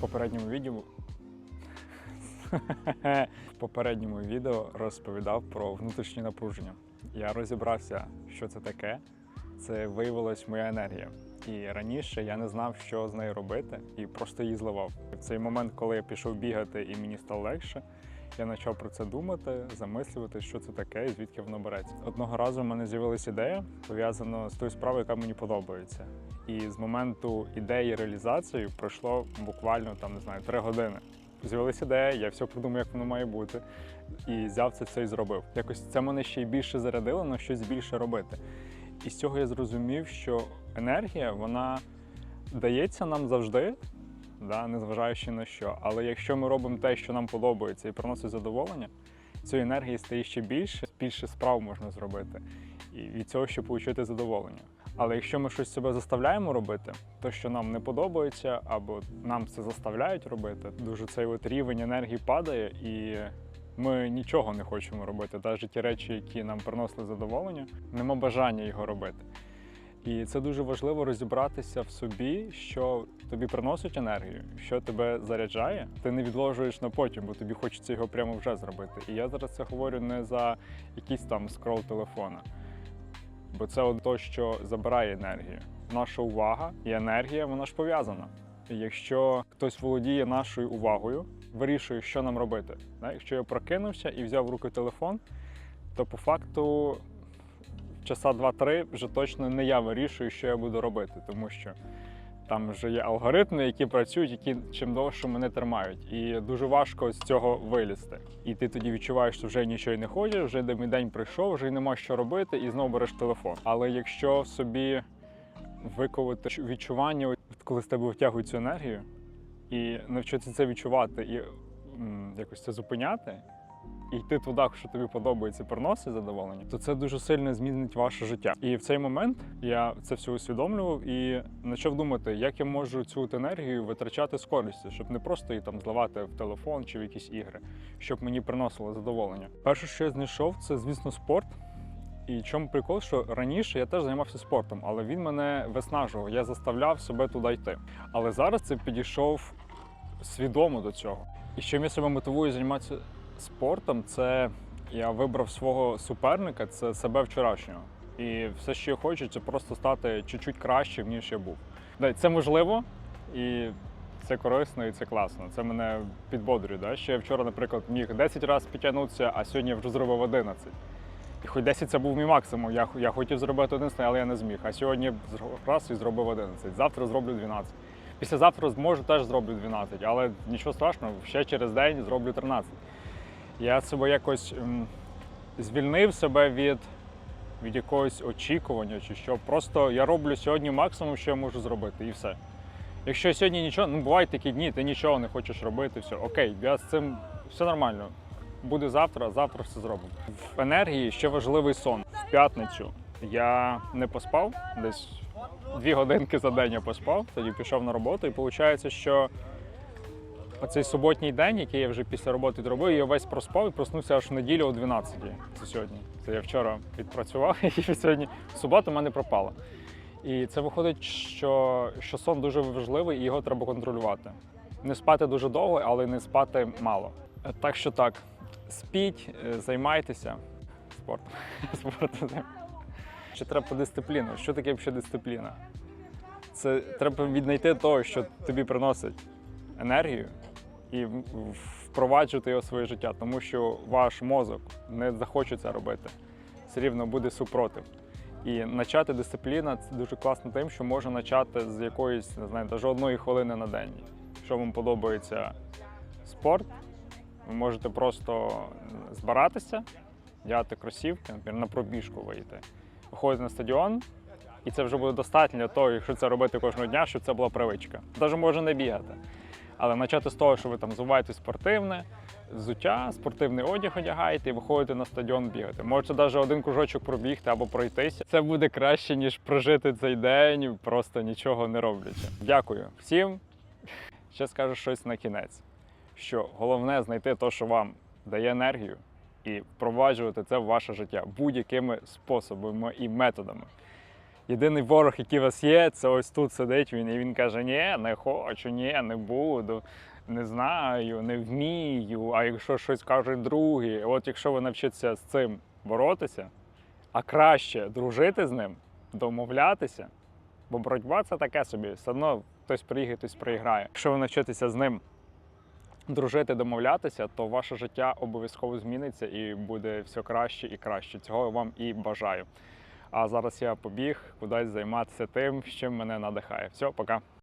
Попередньому відео в попередньому відео розповідав про внутрішнє напруження. Я розібрався, що це таке. Це виявилась моя енергія. І раніше я не знав, що з нею робити, і просто її зливав. В цей момент, коли я пішов бігати і мені стало легше, я почав про це думати, замислювати, що це таке і звідки воно береться. Одного разу в мене з'явилася ідея, пов'язана з тою справою, яка мені подобається. І з моменту ідеї реалізації пройшло буквально там не знаю три години. З'явилася ідея, я все придумав, як воно має бути, і взяв це все і зробив. Якось це мене ще й більше зарядило на щось більше робити. І з цього я зрозумів, що енергія вона дається нам завжди, да, незважаючи на що. Але якщо ми робимо те, що нам подобається і приносить задоволення, цієї енергії стає ще більше, більше справ можна зробити. І від цього ще отримати задоволення. Але якщо ми щось себе заставляємо робити, то що нам не подобається, або нам це заставляють робити, дуже цей от рівень енергії падає, і ми нічого не хочемо робити. Навіть ті речі, які нам приносили задоволення, нема бажання його робити. І це дуже важливо розібратися в собі, що тобі приносить енергію, що тебе заряджає. Ти не відложуєш на потім, бо тобі хочеться його прямо вже зробити. І я зараз це говорю не за якийсь там скрол телефона, бо це те, що забирає енергію. Наша увага і енергія, вона ж пов'язана. І якщо хтось володіє нашою увагою, вирішує, що нам робити. Якщо я прокинувся і взяв в руки телефон, то по факту часа 2-3 вже точно не я вирішую, що я буду робити, тому що там вже є алгоритми, які працюють, які чим довше мене тримають. І дуже важко з цього вилізти. І ти тоді відчуваєш, що вже нічого не хочеш, вже мій день прийшов, вже й нема що робити, і знову береш телефон. Але якщо собі виковати відчування, коли з тебе витягують цю енергію, і навчитися це відчувати і м, якось це зупиняти, йти туди, що тобі подобається, приносить задоволення, то це дуже сильно змінить ваше життя. І в цей момент я це все усвідомлював і почав думати, як я можу цю от енергію витрачати з користю, щоб не просто її там зливати в телефон чи в якісь ігри, щоб мені приносило задоволення. Перше, що я знайшов, це звісно спорт. І чому прикол, що раніше я теж займався спортом, але він мене виснажував, я заставляв себе туди йти. Але зараз це підійшов свідомо до цього. І чим я себе мотивую займатися спортом, це я вибрав свого суперника, це себе вчорашнього. І все, що я хочу, це просто стати чуть-чуть кращим, ніж я був. Це можливо і це корисно, і це класно. Це мене підбодрює. Да? Що я вчора, наприклад, міг 10 разів підтягнутися, а сьогодні я вже зробив 11. І хоч 10 це був мій максимум. Я, я хотів зробити 11, але я не зміг. А сьогодні раз і зробив 11. Завтра зроблю 12. Післязавтра може теж зроблю 12, але нічого страшного, ще через день зроблю 13. Я себе якось ем, звільнив себе від, від якогось очікування, чи що. Просто я роблю сьогодні максимум, що я можу зробити, і все. Якщо сьогодні нічого, ну бувають такі дні, ти нічого не хочеш робити, все окей, я з цим все нормально. Буде завтра, завтра все зробимо. В енергії ще важливий сон. В п'ятницю я не поспав, десь дві годинки за день я поспав, тоді пішов на роботу, і виходить, що оцей суботній день, який я вже після роботи зробив, я весь проспав і проснувся аж в неділю о 12 Це сьогодні. Це я вчора відпрацював, і сьогодні субота в мене пропала. І це виходить, що, що сон дуже важливий і його треба контролювати. Не спати дуже довго, але не спати мало. Так що так, спіть, е, займайтеся спортом. спортом. Ще треба дисципліну. Що таке взагалі дисципліна? Це треба віднайти того, що тобі приносить енергію, і впроваджувати його в своє життя, тому що ваш мозок не захоче це робити. Все рівно буде супротив. І почати дисципліна це дуже класно тим, що можна почати з якоїсь, не знаю, навіть одної хвилини на день. Якщо вам подобається спорт, ви можете просто збиратися, взяти кросівки, наприклад, на пробіжку вийти, виходити на стадіон, і це вже буде достатньо для того, якщо це робити кожного дня, щоб це була привичка. Навіть можна не бігати. Але почати з того, що ви там взуваєте спортивне, взуття, спортивний одяг одягаєте і виходите на стадіон бігати. Можете навіть один кружочок пробігти або пройтися. Це буде краще, ніж прожити цей день, просто нічого не роблячи. Дякую всім. Ще скажу щось на кінець. Що головне знайти те, що вам дає енергію, і впроваджувати це в ваше життя будь-якими способами і методами. Єдиний ворог, який у вас є, це ось тут сидить він, і він каже: Ні, не хочу, ні, не буду, не знаю, не вмію. А якщо щось каже другий, от якщо ви навчитеся з цим боротися, а краще дружити з ним, домовлятися, бо боротьба це таке собі, все одно хтось приїде, хтось проіграє. Якщо ви навчитеся з ним дружити, домовлятися, то ваше життя обов'язково зміниться і буде все краще і краще. Цього я вам і бажаю. А зараз я побіг кудись займатися тим, з чим мене надихає. Все, пока.